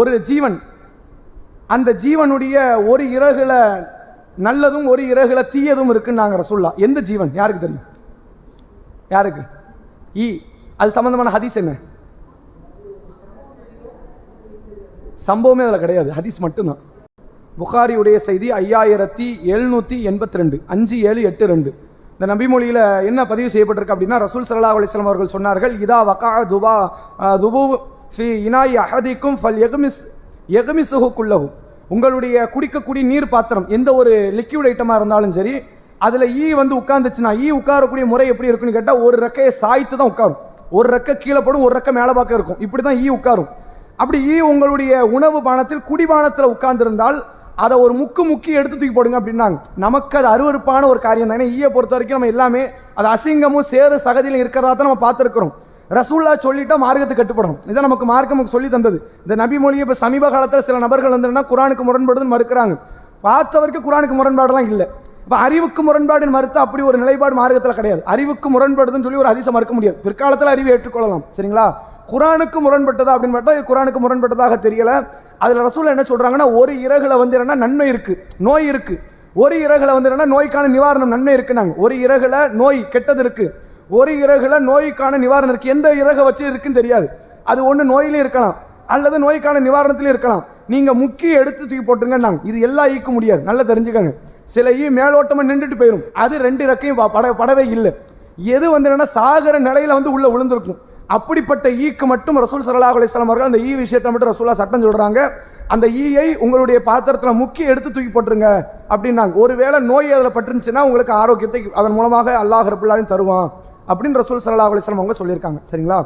ஒரு ஜீவன். அந்த ஜீவனுடைய ஒரு இறகுல நல்லதும் ஒரு இறகுல தீயதும் இருக்குன்னாங்க ரசூல்லா எந்த ஜீவன்? யாருக்கு தெரியும்? யாருக்கு? ஈ அது சம்பந்தமான ஹதீஸ் என்ன? சம்பவமே அதில் கிடையாது. ஹதீஸ் மட்டும்தான். புகாரியுடைய செய்தி ஐயாயிரத்தி எழுநூற்றி எண்பத்தி ரெண்டு அஞ்சு ஏழு எட்டு ரெண்டு. இந்த நபிமொழியில் என்ன பதிவு செய்யப்பட்டிருக்கு அப்படின்னா ரசூல் சல்லா அலிஸ்லாம் அவர்கள் சொன்னார்கள் இதா வகா துபா துபு ஸ்ரீ இனாய் அஹதிக்கும் ஃபல் எகமிஸ் எகமிசுகுள்ளகும் உங்களுடைய குடிக்கக்கூடிய நீர் பாத்திரம் எந்த ஒரு லிக்யூட் ஐட்டமாக இருந்தாலும் சரி அதில் ஈ வந்து உட்காந்துச்சுன்னா ஈ உட்காரக்கூடிய முறை எப்படி இருக்குன்னு கேட்டால் ஒரு ரெக்கையை சாய்த்து தான் உட்காரும். ஒரு ரெக்கை கீழே போடும் ஒரு ரெக்கை மேலே பார்க்க இருக்கும். இப்படி தான் ஈ உட்காரும். அப்படி ஈ உங்களுடைய உணவு பானத்தில் குடிபானத்தில் உட்கார்ந்துருந்தால் அதை ஒரு முக்கு முக்கி எடுத்து தூக்கி போடுங்க அப்படின்னாங்க. நமக்கு அது அருவருப்பான ஒரு காரியம் தான். ஏன்னா ஈயை பொறுத்த வரைக்கும் நம்ம எல்லாமே அது அசிங்கமும் சேறு சகதியிலும் இருக்கிறதா தான் நம்ம பார்த்துருக்குறோம். ரசூல்லா சொல்லிட்டா மார்க்கத்துக்கு கட்டுப்படணும். இதை நமக்கு மார்க்கம் நமக்கு சொல்லி தந்தது. இந்த நபி மொழியை இப்போ சமீப காலத்தில் சில நபர்கள் வந்துன்னா குரானுக்கு முரண்படுதுன்னு மறுக்கிறாங்க. பார்த்த வரைக்கும் குரானுக்கு முரண்பாடெல்லாம் இல்லை. இப்போ அறிவுக்கு முரண்பாடுன்னு மறுத்து அப்படி ஒரு நிலைப்பாடு மார்க்கத்தில் கிடையாது. அறிவுக்கு முரண்படுதுன்னு சொல்லி ஒரு அதிசம் மறுக்க முடியாது. பிற்காலத்தில் அறிவை ஏற்றுக்கொள்ளலாம். சரிங்களா? குரானுக்கு முரண்பட்டதா அப்படின்னு பார்த்தா குரானுக்கு முரண்பட்டதாக தெரியல. அதில் ரசூல் என்ன சொல்கிறாங்கன்னா ஒரு இறகுல வந்து என்னன்னா நன்மை இருக்குது நோய் இருக்குது ஒரு இறகுல வந்து என்னன்னா நோய்க்கான நிவாரணம் நன்மை இருக்குன்னாங்க. ஒரு இறகுல நோய் கெட்டது இருக்குது ஒரு இறகுல நோய்க்கான நிவாரணம் இருக்கு. எந்த இறகை வச்சு இருக்குன்னு தெரியாது. அது ஒன்று நோயிலும் இருக்கலாம். அல்லது நோய்க்கான நிவாரணத்திலும் இருக்கலாம். நீங்க முக்கிய எடுத்து தூக்கி போட்டுருங்கன்னாங்க. இது எல்லா ஈக்க முடியாது. நல்லா தெரிஞ்சுக்கங்க. சில ஈ மேலோட்டமா நின்றுட்டு போயிடும் அது ரெண்டு இறக்கையும் ப- பட படவே இல்லை. எது வந்து என்னன்னா சாகர நிலையில வந்து உள்ள விழுந்திருக்கும். அப்படிப்பட்ட ஈக்கு மட்டும் ரசூல் சல்லல்லாஹு அலிஸ்லாம் அவர்கள் அந்த ஈ விஷயத்தை மட்டும் ரசூலா சட்டம் சொல்றாங்க. அந்த ஈயை உங்களுடைய பாத்திரத்தில் முக்கிய எடுத்து தூக்கி போட்டுருங்க அப்படின்னாங்க. ஒருவேளை நோய் அதில் பட்டுருந்துச்சுன்னா உங்களுக்கு ஆரோக்கியத்தை அதன் மூலமாக அல்லாஹ் ரபுல்லாவையும் தருவான். அப்படின்னு ரசூல் சல்லா அலிஸ்லாம் அவங்க சொல்லியிருக்காங்க. சரிங்களா?